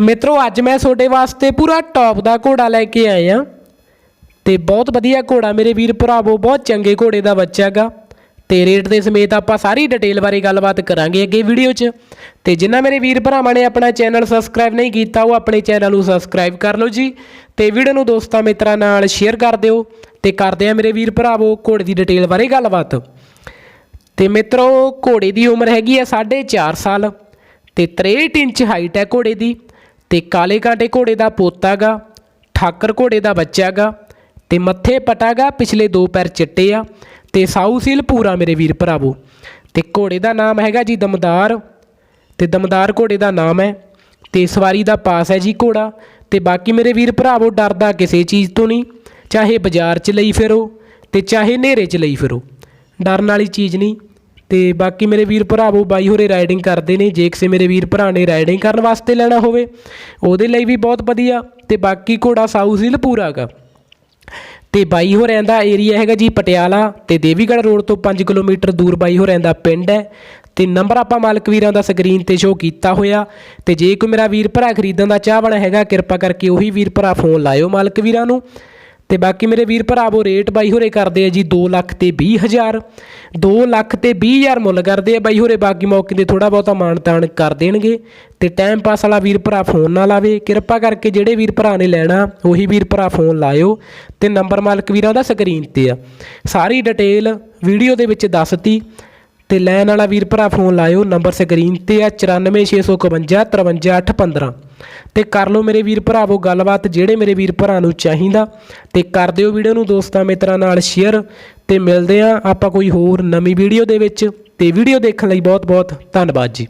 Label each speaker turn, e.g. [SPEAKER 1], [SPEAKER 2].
[SPEAKER 1] ਮਿੱਤਰੋ, ਅੱਜ ਮੈਂ ਤੁਹਾਡੇ ਵਾਸਤੇ ਪੂਰਾ ਟੌਪ ਦਾ ਘੋੜਾ ਲੈ ਕੇ ਆਇਆ। ਆ ਤੇ ਬਹੁਤ ਵਧੀਆ ਘੋੜਾ ਮੇਰੇ ਵੀਰ ਭਰਾਵੋ, ਬਹੁਤ ਚੰਗੇ ਘੋੜੇ ਦਾ ਬੱਚਾ ਹੈਗਾ। ਤੇ ਰੇਟ ਦੇ ਸਮੇਤ ਆਪਾਂ ਸਾਰੀ ਡਿਟੇਲ ਬਾਰੇ ਗੱਲਬਾਤ ਕਰਾਂਗੇ ਅੱਗੇ ਵੀਡੀਓ 'ਚ। ਤੇ ਜਿਨ੍ਹਾਂ ਮੇਰੇ ਵੀਰ ਭਰਾਵਾਂ ਨੇ ਆਪਣਾ ਚੈਨਲ ਸਬਸਕ੍ਰਾਈਬ ਨਹੀਂ ਕੀਤਾ, ਉਹ ਆਪਣੇ ਚੈਨਲ ਨੂੰ ਸਬਸਕ੍ਰਾਈਬ ਕਰ ਲਓ ਜੀ। ਤੇ ਵੀਡੀਓ ਨੂੰ ਦੋਸਤਾਂ ਮਿੱਤਰਾਂ ਨਾਲ ਸ਼ੇਅਰ ਕਰ ਦਿਓ। ਤੇ ਕਰਦੇ ਆ ਮੇਰੇ ਵੀਰ ਭਰਾਵੋ, ਘੋੜੇ ਦੀ ਡਿਟੇਲ ਬਾਰੇ ਗੱਲਬਾਤ। ਤੇ ਮਿੱਤਰੋ, ਘੋੜੇ ਦੀ ਉਮਰ ਹੈਗੀ ਆ 4.5 ਸਾਲ। ਤੇ 63 ਇੰਚ ਹਾਈਟ ਹੈ ਘੋੜੇ ਦੀ। ਤੇ ਕਾਲੇ ਕਾਂਟੇ ਘੋੜੇ ਦਾ ਪੋਤਾ ਗਾ ਠਾਕਰ ਘੋੜੇ ਦਾ ਬੱਚਾ ਗਾ ਤੇ ਮੱਥੇ ਪਟਾਗਾ ਪਿਛਲੇ ਦੋ ਪੈਰ ਚਿੱਟੇ ਆ, ਤੇ ਸਾਊ ਸੀਲ ਪੂਰਾ ਮੇਰੇ ਵੀਰ ਭਰਾਵੋ। ਤੇ ਘੋੜੇ ਦਾ ਨਾਮ ਹੈਗਾ ਜੀ ਦਮਦਾਰ, ਤੇ ਦਮਦਾਰ ਘੋੜੇ ਦਾ ਨਾਮ ਹੈ, ਤੇ ਸਵਾਰੀ ਦਾ ਪਾਸ ਹੈ ਜੀ ਘੋੜਾ, ਤੇ ਬਾਕੀ ਮੇਰੇ ਵੀਰ ਭਰਾਵੋ ਡਰਦਾ ਕਿਸੇ ਚੀਜ਼ ਤੋਂ ਨਹੀਂ, ਚਾਹੇ ਬਾਜ਼ਾਰ 'ਚ ਲਈ ਫਿਰੋ, ਤੇ ਚਾਹੇ ਹਨੇਰੇ 'ਚ ਲਈ ਫਿਰੋ। ਡਰਨ ਵਾਲੀ ਚੀਜ਼ ਨਹੀਂ। ਤੇ ਬਾਕੀ ਮੇਰੇ ਵੀਰ ਭਰਾਵੋ ਬਾਈ ਹੋਰੇ ਰਾਈਡਿੰਗ ਕਰਦੇ ਨੇ, ਜੇ ਕਿਸੇ ਮੇਰੇ ਵੀਰ ਭਰਾ ਨੇ ਰਾਈਡਿੰਗ ਕਰਨ ਵਾਸਤੇ ਲੈਣਾ ਹੋਵੇ, ਉਹਦੇ ਲਈ ਵੀ ਬਹੁਤ ਵਧੀਆ। ਤੇ ਬਾਕੀ ਘੋੜਾ ਸਾਊ ਸੀਲ ਪੂਰਾ ਤੇ ਬਾਈ ਹੋਰਿਆਂ ਦਾ ਏਰੀਆ ਹੈਗਾ ਜੀ ਪਟਿਆਲਾ ਤੇ ਦੇਵੀਗੜ੍ਹ ਰੋਡ ਤੋਂ 5 ਕਿਲੋਮੀਟਰ ਦੂਰ ਬਾਈ ਹੋਰਿਆਂ ਦਾ ਪਿੰਡ ਹੈ। ਤੇ ਨੰਬਰ ਆਪਾਂ ਮਾਲਕ ਵੀਰਾਂ ਦਾ ਸਕਰੀਨ ਤੇ ਸ਼ੋ ਕੀਤਾ ਹੋਇਆ। ਤੇ ਜੇ ਕੋਈ ਮੇਰਾ ਵੀਰ ਭਰਾ ਖਰੀਦਣ ਦਾ ਚਾਹਵਣਾ ਹੈਗਾ, ਕਿਰਪਾ ਕਰਕੇ ਉਹੀ ਵੀਰ ਭਰਾ ਫੋਨ ਲਾਇਓ ਮਾਲਕ ਵੀਰਾਂ ਨੂੰ। ਤੇ ਬਾਕੀ ਮੇਰੇ ਵੀਰ ਭਰਾਵੋ ਰੇਟ ਬਾਈ ਹੋਰੇ ਕਰਦੇ ਆ ਜੀ 2 ਲੱਖ ਤੇ 20 ਹਜ਼ਾਰ। 2 ਲੱਖ ਤੇ 20 ਹਜ਼ਾਰ ਮੁੱਲ ਕਰਦੇ ਆ ਬਾਈ ਹੋਰੇ, ਬਾਕੀ ਮੌਕੇ ਤੇ ਥੋੜਾ ਬਹੁਤਾ ਮਾਣ ਤਾਣ ਕਰ ਦੇਣਗੇ। ਤੇ ਟਾਈਮ ਪਾਸ ਵਾਲਾ ਵੀਰ ਭਰਾ ਫੋਨ ਨਾ ਲਾਵੇ। ਕਿਰਪਾ ਕਰਕੇ ਜਿਹੜੇ ਵੀਰ ਭਰਾ ਨੇ ਲੈਣਾ, ਉਹੀ ਵੀਰ ਭਰਾ ਫੋਨ ਲਾਇਓ। ਤੇ ਨੰਬਰ ਮਾਲਕ ਵੀਰਾਂ ਦਾ ਸਕਰੀਨ ਤੇ ਆ। ਸਾਰੀ ਡਿਟੇਲ ਵੀਡੀਓ ਦੇ ਵਿੱਚ ਦੱਸਤੀ। ਤੇ ਲੈਣ ਵਾਲਾ ਵੀਰ ਭਰਾ ਫੋਨ ਲਾਇਓ। ਨੰਬਰ ਸਕਰੀਨ ਤੇ ਆ 94651 53815 ਤੇ ਕਰ ਲਓ ਮੇਰੇ ਵੀਰ ਭਰਾਵੋ ਗੱਲਬਾਤ ਜਿਹੜੇ ਮੇਰੇ ਵੀਰ ਭਰਾ ਨੂੰ ਚਾਹੀਦਾ ਤੇ ਕਰ ਦਿਓ ਵੀਡੀਓ ਨੂੰ ਦੋਸਤਾਂ ਮਿੱਤਰਾਂ ਨਾਲ ਸ਼ੇਅਰ ਤੇ ਮਿਲਦੇ ਆ ਆਪਾਂ ਕੋਈ ਹੋਰ ਨਵੀਂ ਵੀਡੀਓ ਦੇ ਵਿੱਚ ਤੇ ਵੀਡੀਓ ਦੇਖਣ ਲਈ ਬਹੁਤ ਬਹੁਤ ਧੰਨਵਾਦ ਜੀ।